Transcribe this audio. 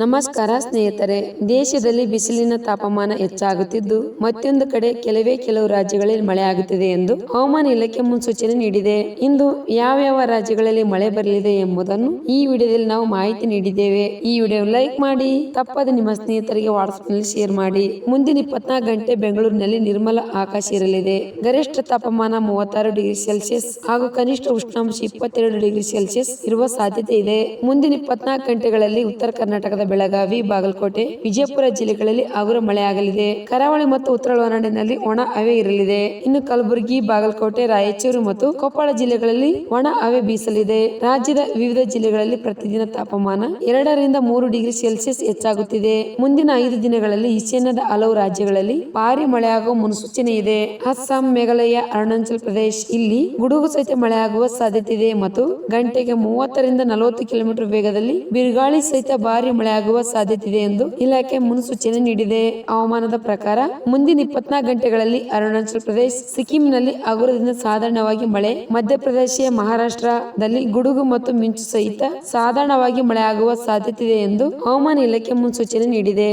ನಮಸ್ಕಾರ ಸ್ನೇಹಿತರೆ, ದೇಶದಲ್ಲಿ ಬಿಸಿಲಿನ ತಾಪಮಾನ ಹೆಚ್ಚಾಗುತ್ತಿದ್ದು, ಮತ್ತೊಂದು ಕಡೆ ಕೆಲವೇ ಕೆಲವು ರಾಜ್ಯಗಳಲ್ಲಿ ಮಳೆ ಆಗುತ್ತಿದೆ ಎಂದು ಹವಾಮಾನ ಇಲಾಖೆ ಮುನ್ಸೂಚನೆ ನೀಡಿದೆ. ಇಂದು ಯಾವ ಯಾವ ರಾಜ್ಯಗಳಲ್ಲಿ ಮಳೆ ಬರಲಿದೆ ಎಂಬುದನ್ನು ಈ ವಿಡಿಯೋದಲ್ಲಿ ನಾವು ಮಾಹಿತಿ ನೀಡಿದ್ದೇವೆ. ಈ ವಿಡಿಯೋ ಲೈಕ್ ಮಾಡಿ, ತಪ್ಪದೆ ನಿಮ್ಮ ಸ್ನೇಹಿತರಿಗೆ ವಾಟ್ಸ್ಆಪ್ನಲ್ಲಿ ಶೇರ್ ಮಾಡಿ. ಮುಂದಿನ ಇಪ್ಪತ್ನಾಲ್ಕು ಗಂಟೆ ಬೆಂಗಳೂರಿನಲ್ಲಿ ನಿರ್ಮಲ ಆಕಾಶ ಇರಲಿದೆ. ಗರಿಷ್ಠ ತಾಪಮಾನ ಮೂವತ್ತಾರು ಡಿಗ್ರಿ ಸೆಲ್ಸಿಯಸ್ ಹಾಗೂ ಕನಿಷ್ಠ ಉಷ್ಣಾಂಶ ಇಪ್ಪತ್ತೆರಡು ಡಿಗ್ರಿ ಸೆಲ್ಸಿಯಸ್ ಇರುವ ಸಾಧ್ಯತೆ ಇದೆ. ಮುಂದಿನ ಇಪ್ಪತ್ನಾಲ್ಕು ಗಂಟೆಗಳಲ್ಲಿ ಉತ್ತರ ಕರ್ನಾಟಕದ ಬೆಳಗಾವಿ, ಬಾಗಲಕೋಟೆ, ವಿಜಯಪುರ ಜಿಲ್ಲೆಗಳಲ್ಲಿ ಹಗುರ ಮಳೆಯಾಗಲಿದೆ. ಕರಾವಳಿ ಮತ್ತು ಉತ್ತರ ಒಳನಾಡಿನಲ್ಲಿ ಒಣ ಹವೆ ಇರಲಿದೆ. ಇನ್ನು ಕಲಬುರಗಿ, ಬಾಗಲಕೋಟೆ, ರಾಯಚೂರು ಮತ್ತು ಕೊಪ್ಪಳ ಜಿಲ್ಲೆಗಳಲ್ಲಿ ಒಣ ಹವೆ ಬೀಸಲಿದೆ. ರಾಜ್ಯದ ವಿವಿಧ ಜಿಲ್ಲೆಗಳಲ್ಲಿ ಪ್ರತಿದಿನ ತಾಪಮಾನ ಎರಡರಿಂದ ಮೂರು ಡಿಗ್ರಿ ಸೆಲ್ಸಿಯಸ್ ಹೆಚ್ಚಾಗುತ್ತಿದೆ. ಮುಂದಿನ ಐದು ದಿನಗಳಲ್ಲಿ ಈಶಾನ್ಯದ ಹಲವು ರಾಜ್ಯಗಳಲ್ಲಿ ಭಾರಿ ಮಳೆಯಾಗುವ ಮುನ್ಸೂಚನೆ ಇದೆ. ಅಸ್ಸಾಂ, ಮೇಘಾಲಯ, ಅರುಣಾಚಲ ಪ್ರದೇಶ ಇಲ್ಲಿ ಗುಡುಗು ಸಹಿತ ಮಳೆಯಾಗುವ ಸಾಧ್ಯತೆ ಇದೆ ಮತ್ತು ಗಂಟೆಗೆ ಮೂವತ್ತರಿಂದ ನಲವತ್ತು ಕಿಲೋಮೀಟರ್ ವೇಗದಲ್ಲಿ ಬಿರುಗಾಳಿ ಸಹಿತ ಭಾರಿ ಮಳೆಯಾಗುವ ಸಾಧ್ಯತೆ ಇದೆ ಎಂದು ಇಲಾಖೆ ಮುನ್ಸೂಚನೆ ನೀಡಿದೆ. ಹವಾಮಾನದ ಪ್ರಕಾರ ಮುಂದಿನ ಇಪ್ಪತ್ನಾಲ್ಕು ಗಂಟೆಗಳಲ್ಲಿ ಅರುಣಾಚಲ ಪ್ರದೇಶ, ಸಿಕ್ಕಿಂನಲ್ಲಿ ಹಗುರದಿಂದ ಸಾಧಾರಣವಾಗಿ ಮಳೆ, ಮಧ್ಯಪ್ರದೇಶ, ಮಹಾರಾಷ್ಟ್ರದಲ್ಲಿ ಗುಡುಗು ಮತ್ತು ಮಿಂಚು ಸಹಿತ ಸಾಧಾರಣವಾಗಿ ಮಳೆಯಾಗುವ ಸಾಧ್ಯತೆ ಇದೆ ಎಂದು ಹವಾಮಾನ ಇಲಾಖೆ ಮುನ್ಸೂಚನೆ ನೀಡಿದೆ.